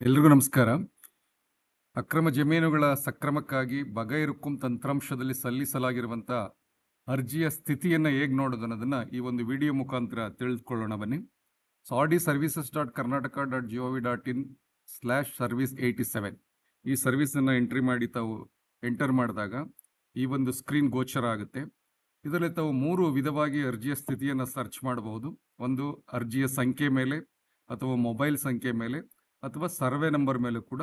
ಎಲ್ರಿಗೂ ನಮಸ್ಕಾರ. ಅಕ್ರಮ ಜಮೀನುಗಳ ಸಕ್ರಮಕ್ಕಾಗಿ ಬಗೈರುಕುಂ ತಂತ್ರಾಂಶದಲ್ಲಿ ಸಲ್ಲಿಸಲಾಗಿರುವಂಥ ಅರ್ಜಿಯ ಸ್ಥಿತಿಯನ್ನು ಹೇಗೆ ನೋಡೋದು ಅನ್ನೋದನ್ನ ಈ ಒಂದು ವಿಡಿಯೋ ಮುಖಾಂತರ ತಿಳಿದುಕೊಳ್ಳೋಣ ಬನ್ನಿ. So R D services dot Karnataka dot G O V dot in slash service eighty seven ಈ ಸರ್ವಿಸನ್ನು ಎಂಟ್ರಿ ಮಾಡಿ ತಾವು ಎಂಟರ್ ಮಾಡಿದಾಗ ಈ ಒಂದು ಸ್ಕ್ರೀನ್ ಗೋಚರ ಆಗುತ್ತೆ. ಇದರಲ್ಲಿ ತಾವು ಮೂರು ವಿಧವಾಗಿ ಅರ್ಜಿಯ ಸ್ಥಿತಿಯನ್ನು ಸರ್ಚ್ ಮಾಡಬಹುದು. ಒಂದು ಅರ್ಜಿಯ ಸಂಖ್ಯೆ ಮೇಲೆ ಅಥವಾ ಮೊಬೈಲ್ ಸಂಖ್ಯೆ ಮೇಲೆ ಅಥವಾ ಸರ್ವೆ ನಂಬರ್ ಮೇಲೆ ಕೂಡ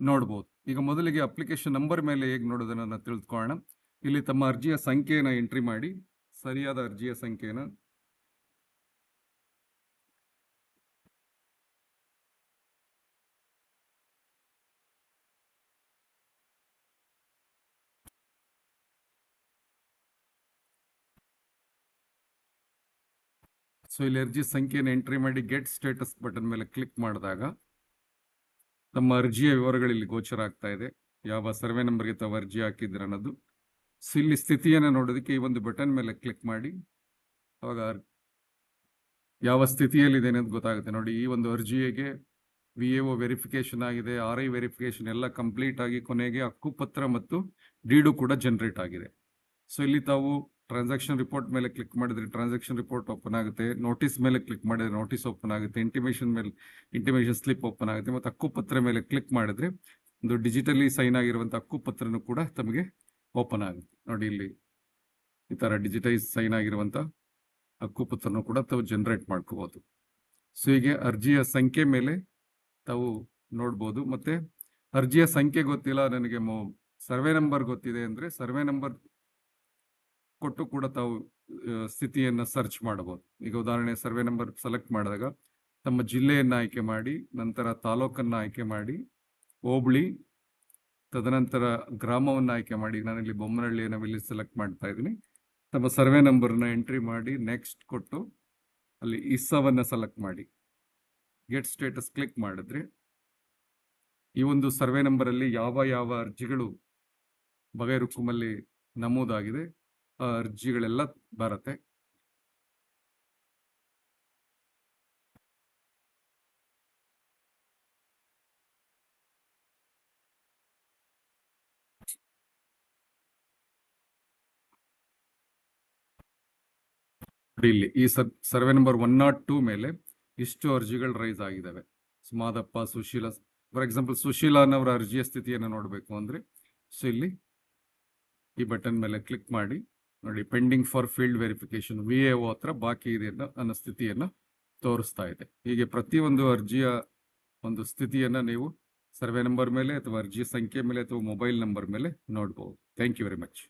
ನೋಡ್ಬೋದು. ಈಗ ಮೊದಲಿಗೆ ಅಪ್ಲಿಕೇಶನ್ ನಂಬರ್ ಮೇಲೆ ಹೇಗೆ ನೋಡೋದನ್ನ ತಿಳಿದುಕೊಳ್ಳೋಣ ಇಲ್ಲಿ ತಮ್ಮ ಅರ್ಜಿಯ ಸಂಖ್ಯೆಯನ್ನು ಎಂಟ್ರಿ ಮಾಡಿ. ಸರಿಯಾದ ಅರ್ಜಿಯ ಸಂಖ್ಯೆಯನ್ನು. ಸೊ ಇಲ್ಲಿ ಅರ್ಜಿ ಸಂಖ್ಯೆಯನ್ನು ಎಂಟ್ರಿ ಮಾಡಿ ಗೆಟ್ ಸ್ಟೇಟಸ್ ಬಟನ್ ಮೇಲೆ ಕ್ಲಿಕ್ ಮಾಡಿದಾಗ ತಮ್ಮ ಅರ್ಜಿಯ ವಿವರಗಳು ಇಲ್ಲಿ ಗೋಚರ ಆಗ್ತಾ ಇದೆ. ಯಾವ ಸರ್ವೆ ನಂಬರ್ಗೆ ತಾವು ಅರ್ಜಿ ಹಾಕಿದ್ರ ಅನ್ನೋದು. ಸೊ ಇಲ್ಲಿ ಸ್ಥಿತಿಯನ್ನು ನೋಡೋದಕ್ಕೆ ಈ ಒಂದು ಬಟನ್ ಮೇಲೆ ಕ್ಲಿಕ್ ಮಾಡಿ. ಅವಾಗ ಯಾವ ಸ್ಥಿತಿಯಲ್ಲಿದೆ ಅನ್ನೋದು ಗೊತ್ತಾಗುತ್ತೆ. ನೋಡಿ, ಈ ಒಂದು ಅರ್ಜಿಗೆ ವಿ ಎ ಒ ವೆರಿಫಿಕೇಶನ್ ಆಗಿದೆ. ಆರ್ ಐ ವೆರಿಫಿಕೇಶನ್ ಎಲ್ಲ ಕಂಪ್ಲೀಟ್ ಆಗಿ ಕೊನೆಗೆ ಹಕ್ಕುಪತ್ರ ಮತ್ತು ಡೀಡು ಕೂಡ ಜನರೇಟ್ ಆಗಿದೆ. ಸೊ, ಇಲ್ಲಿ ತಾವು ಟ್ರಾನ್ಸಾಕ್ಷನ್ ರಿಪೋರ್ಟ್ ಮೇಲೆ ಕ್ಲಿಕ್ ಮಾಡಿದ್ರೆ ಟ್ರಾನ್ಸಾಕ್ಷನ್ ರಿಪೋರ್ಟ್ ಓಪನ್ ಆಗುತ್ತೆ ನೋಟಿಸ್ ಮೇಲೆ ಕ್ಲಿಕ್ ಮಾಡಿದ್ರೆ ನೋಟಿಸ್ ಓಪನ್ ಆಗುತ್ತೆ ಇಂಟಿಮೇಷನ್ ಮೇಲೆ ಇಂಟಿಮೇಷನ್ ಸ್ಲಿಪ್ ಓಪನ್ ಆಗುತ್ತೆ, ಮತ್ತು ಹಕ್ಕುಪತ್ರ ಮೇಲೆ ಕ್ಲಿಕ್ ಮಾಡಿದ್ರೆ ಒಂದು ಡಿಜಿಟಲಿ ಸೈನ್ ಆಗಿರುವಂಥ ಹಕ್ಕುಪತ್ರನೂ ಕೂಡ ತಮಗೆ ಓಪನ್ ಆಗುತ್ತೆ. ನೋಡಿ ಇಲ್ಲಿ ಈ ಥರ ಡಿಜಿಟೈಸ್ ಸೈನ್ ಆಗಿರುವಂಥ ಹಕ್ಕುಪತ್ರನೂ ಕೂಡ ತಾವು ಜನರೇಟ್ ಮಾಡ್ಕೋಬೋದು. ಸೊ ಹೀಗೆ ಅರ್ಜಿಯ ಸಂಖ್ಯೆ ಮೇಲೆ ತಾವು ನೋಡ್ಬೋದು, ಮತ್ತು ಅರ್ಜಿಯ ಸಂಖ್ಯೆ ಗೊತ್ತಿಲ್ಲ, ನನಗೆ ಸರ್ವೆ ನಂಬರ್ ಗೊತ್ತಿದೆ ಅಂದರೆ ಸರ್ವೆ ನಂಬರ್ ಕೊಟ್ಟು ಕೂಡ ತಾವು ಸ್ಥಿತಿಯನ್ನ ಸರ್ಚ್ ಮಾಡಬಹುದು. ಈಗ ಉದಾಹರಣೆ ಸರ್ವೆ ನಂಬರ್ ಸೆಲೆಕ್ಟ್ ಮಾಡಿದಾಗ ತಮ್ಮ ಜಿಲ್ಲೆಯನ್ನ ಆಯ್ಕೆ ಮಾಡಿ, ನಂತರ ತಾಲೂಕನ್ನ ಆಯ್ಕೆ ಮಾಡಿ, ಹೋಬಳಿ, ತದನಂತರ ಗ್ರಾಮವನ್ನು ಆಯ್ಕೆ ಮಾಡಿ. ನಾನು ಇಲ್ಲಿ ಬೊಮ್ಮನಹಳ್ಳಿಯನ್ನು ಇಲ್ಲಿ ಸೆಲೆಕ್ಟ್ ಮಾಡ್ತಾ ಇದ್ದೀನಿ. ತಮ್ಮ ಸರ್ವೆ ನಂಬರ್ನ ಎಂಟ್ರಿ ಮಾಡಿ ನೆಕ್ಸ್ಟ್ ಕೊಟ್ಟು ಅಲ್ಲಿ ಇಸ್ಸವನ್ನ ಸೆಲೆಕ್ಟ್ ಮಾಡಿ. ಗೆಟ್ ಸ್ಟೇಟಸ್ ಕ್ಲಿಕ್ ಮಾಡಿದ್ರೆ ಈ ಒಂದು ಸರ್ವೆ ನಂಬರಲ್ಲಿ ಯಾವ ಯಾವ ಅರ್ಜಿಗಳು ಬಗೆರುಕುಮಲ್ಲಿ ನಮೂದಾಗಿದೆ. ಅರ್ಜಿಗಳೆಲ್ಲ ಬರುತ್ತೆ. ಇಲ್ಲಿ ಈ sir, survey number one not two ಮೇಲೆ ಇಷ್ಟು ಅರ್ಜಿಗಳು ರೈಸ್ ಆಗಿದ್ದಾವೆ ಸುಮಾದಪ್ಪ, ಸುಶೀಲ ಫಾರ್ ಎಕ್ಸಾಂಪಲ್ ಸುಶೀಲಾನವರ ಅರ್ಜಿಯ ಸ್ಥಿತಿಯನ್ನು ನೋಡಬೇಕು ಅಂದ್ರೆ, ಸೊ ಇಲ್ಲಿ ಈ ಬಟನ್ ಮೇಲೆ ಕ್ಲಿಕ್ ಮಾಡಿ. ನೋಡಿ pending for field verification V A O ಹತ್ರ ಬಾಕಿ ಇದೆ ನನ್ನ ಸ್ಥಿತಿಯನ್ನು ತೋರಿಸ್ತಾ ಇದೆ. ಹೀಗೆ ಪ್ರತಿಯೊಂದು ಅರ್ಜಿಯ ಒಂದು ಸ್ಥಿತಿಯನ್ನು ನೀವು ಸರ್ವೆ ನಂಬರ್ ಮೇಲೆ ಅಥವಾ ಅರ್ಜಿ ಸಂಖ್ಯೆ ಮೇಲೆ ಅಥವಾ ಮೊಬೈಲ್ ನಂಬರ್ ಮೇಲೆ ನೋಡ್ಬೋದು. Thank you very much